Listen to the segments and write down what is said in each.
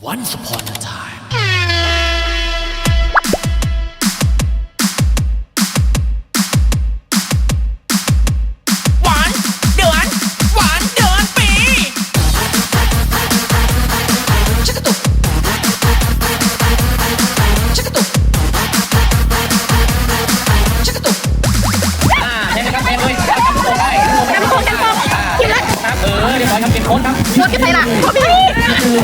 Once upon a time หวานเดือนหวานเดือนปีชักกระตุกชักกระตุกชักกระตุกอ่าได้ไมครับแม่เลยทำโค้ดได้ทำโค้ดได้ทำโค้ดทำโค้ดอ่าเออเดี๋ยวขอทำเป็นโค้ครับ โดนกันไปล่ะโดน ล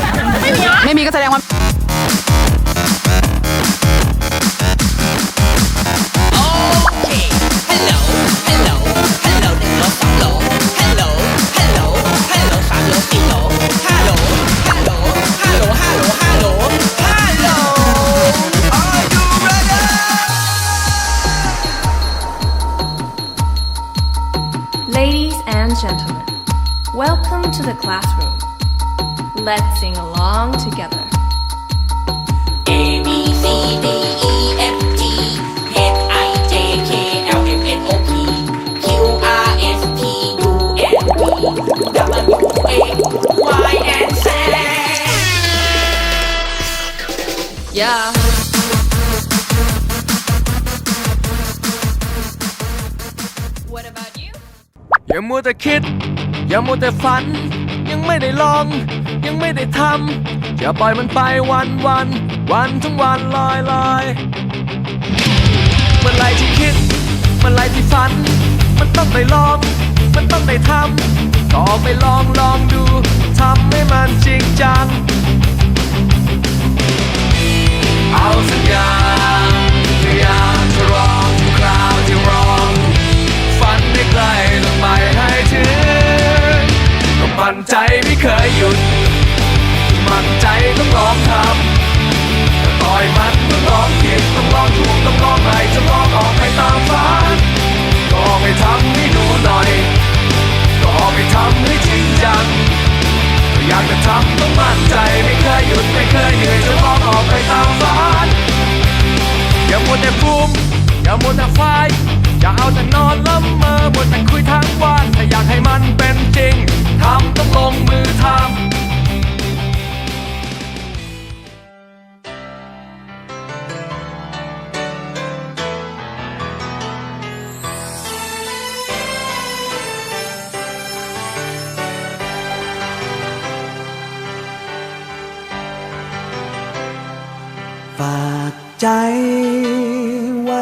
ห้าโลห้าโล Are you ready Ladies and gentlemen, welcome to the classroom. Let's sing along together. A, B, C, D, E, F, G, H, I, J, K, L, M, N, O, P, Q, R, S, T, U, N, V, W, A, Y, and Z. Yeah. What about you? อย่ามัวแต่คิด อย่ามัวแต่ฝัน ยังไม่ได้ลอง ยังไม่ได้ทำอย่าปล่อยมันไปวันวันวันทั้งวันลอยลอยเมื่อไรที่คิดเมื่อไรที่ฝัน มันต้องได้ลอง มันต้องได้ทำก็ไปลองลองดูทำให้มันจริงจัง เอาสัญญา วแต่ไฟอย่าเอาแต่นอนละเมอมัวแต่คุยทั้งวัน ถ้าอยากให้มันเป็นจริงทำต้องลงมือทำฝากใจไว้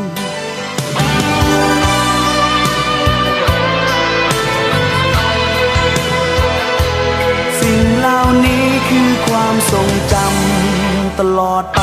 ลอดไป